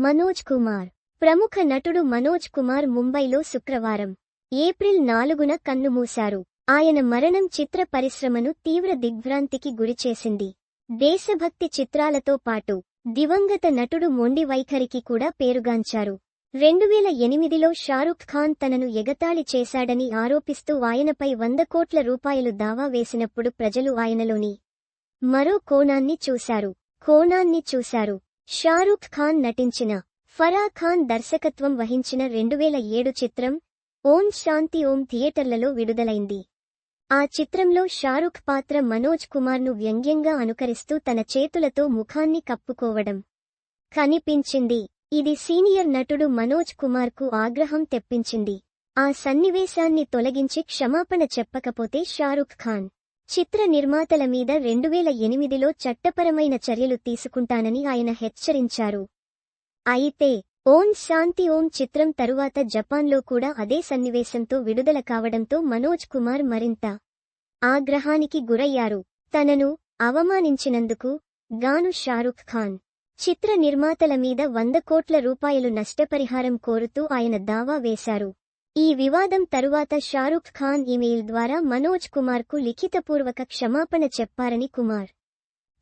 మనోజ్ కుమార్. ప్రముఖ నటుడు మనోజ్ కుమార్ ముంబైలో శుక్రవారం ఏప్రిల్ నాలుగున కన్నుమూశారు. ఆయన మరణం చిత్ర పరిశ్రమను తీవ్ర దిగ్భ్రాంతికి గురిచేసింది. దేశభక్తి చిత్రాలతో పాటు దివంగత నటుడు మొండి వైఖరికి కూడా పేరుగాంచారు. రెండువేల ఎనిమిదిలో షారుఖ్ ఖాన్ తనను ఎగతాళి చేశాడని ఆరోపిస్తూ ఆయనపై వంద కోట్ల రూపాయలు దావా వేసినప్పుడు ప్రజలు ఆయనలోని మరో కోణాన్ని చూశారు. కోణాన్ని చూశారు. షారూఖ్ ఖాన్ నటించిన ఫరా ఖాన్ దర్శకత్వం వహించిన రెండువేల ఏడు చిత్రం ఓం శాంతి ఓం థియేటర్లలో విడుదలైంది. ఆ చిత్రంలో షారూఖ్ పాత్ర మనోజ్ కుమార్ను వ్యంగ్యంగా అనుకరిస్తూ తన చేతులతో ముఖాన్ని కప్పుకోవడం కనిపించింది. ఇది సీనియర్ నటుడు మనోజ్ కుమార్కు ఆగ్రహం తెప్పించింది. ఆ సన్నివేశాన్ని తొలగించి క్షమాపణ చెప్పకపోతే షారూఖ్ ఖాన్ చిత్ర నిర్మాతల మీద రెండువేల ఎనిమిదిలో చట్టపరమైన చర్యలు తీసుకుంటానని ఆయన హెచ్చరించారు. అయితే ఓం శాంతి ఓం చిత్రం తరువాత జపాన్లో కూడా అదే సన్నివేశంతో విడుదల కావడంతో మనోజ్ కుమార్ మరింత ఆగ్రహానికి గురయ్యారు. తనను అవమానించినందుకు గాను షారుఖ్ ఖాన్. చిత్ర నిర్మాతల మీద వంద కోట్ల రూపాయలు నష్టపరిహారం కోరుతూ ఆయన దావా వేశారు. ఈ వివాదం తరువాత షారుఖ్ ఖాన్ ఇమెయిల్ ద్వారా మనోజ్ కుమార్కు లిఖితపూర్వక క్షమాపణ చెప్పారని కుమార్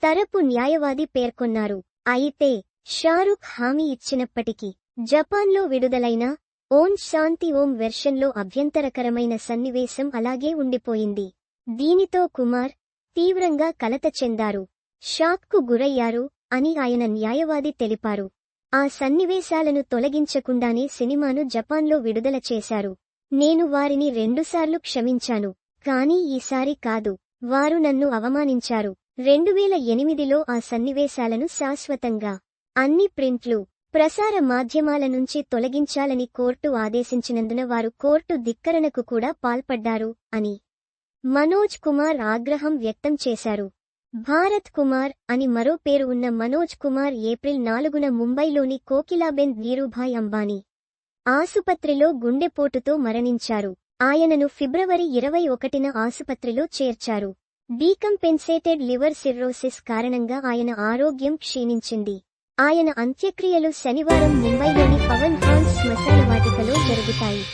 తరపు న్యాయవాది పేర్కొన్నారు. అయితే షారుఖ్ హామీ ఇచ్చినప్పటికీ జపాన్లో విడుదలైన ఓం శాంతి ఓం వెర్షన్లో అభ్యంతరకరమైన సన్నివేశం అలాగే ఉండిపోయింది. దీనితో కుమార్ తీవ్రంగా కలత చెందారు. షాక్కు గురయ్యారు అని ఆయన న్యాయవాది తెలిపారు. ఆ సన్నివేశాలను తొలగించకుండానే సినిమాను జపాన్లో విడుదల చేశారు. నేను వారిని రెండుసార్లు క్షమించాను కానీ ఈసారి కాదు. వారు నన్ను అవమానించారు. రెండువేల ఎనిమిదిలో ఆ సన్నివేశాలను శాశ్వతంగా అన్ని ప్రింట్లు ప్రసార మాధ్యమాల నుంచి తొలగించాలని కోర్టు ఆదేశించినందున వారు కోర్టు ధిక్కరణకు కూడా పాల్పడ్డారు అని మనోజ్ కుమార్ ఆగ్రహం వ్యక్తం చేశారు. భారత్ కుమార్ అని మరో పేరు ఉన్న మనోజ్ కుమార్ ఏప్రిల్ నాలుగున ముంబైలోని కోకిలాబెన్ ధీరుభాయ్ అంబానీ ఆసుపత్రిలో గుండెపోటుతో మరణించారు. ఆయనను ఫిబ్రవరి ఇరవై ఒకటిన ఆసుపత్రిలో చేర్చారు. డీకంపెన్సేటెడ్ లివర్ సిర్రోసిస్ కారణంగా ఆయన ఆరోగ్యం క్షీణించింది. ఆయన అంత్యక్రియలు శనివారం ముంబైలోని పవన్ హాన్స్ శ్మశాన వాటికలో జరుగుతాయి.